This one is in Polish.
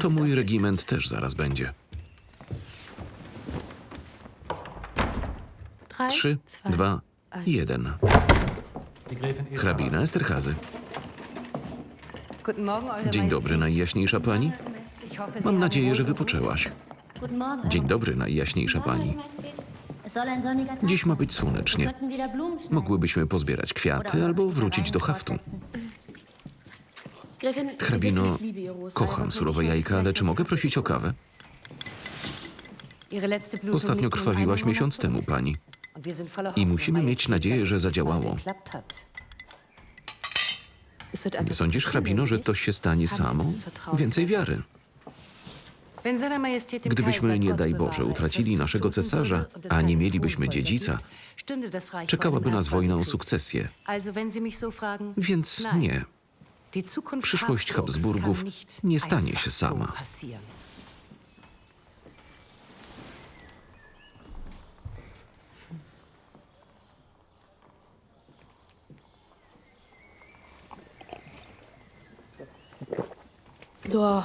To mój regiment też zaraz będzie. Trzy, dwa, jeden. Hrabina Esterhazy. Dzień dobry, najjaśniejsza pani. Mam nadzieję, że wypoczęłaś. Dzień dobry, najjaśniejsza pani. Dziś ma być słonecznie. Mogłybyśmy pozbierać kwiaty albo wrócić do haftu. Hrabino, kocham surowe jajka, ale czy mogę prosić o kawę? Ostatnio krwawiłaś miesiąc temu, pani. I musimy mieć nadzieję, że zadziałało. einfach Sądzisz, hrabino, że to się stanie samo? Więcej wiary. Gdybyśmy, nie daj Boże, utracili naszego cesarza, a nie mielibyśmy dziedzica, czekałaby nas wojna o sukcesję. Więc nie. Przyszłość Habsburgów nie stanie się sama. Oh,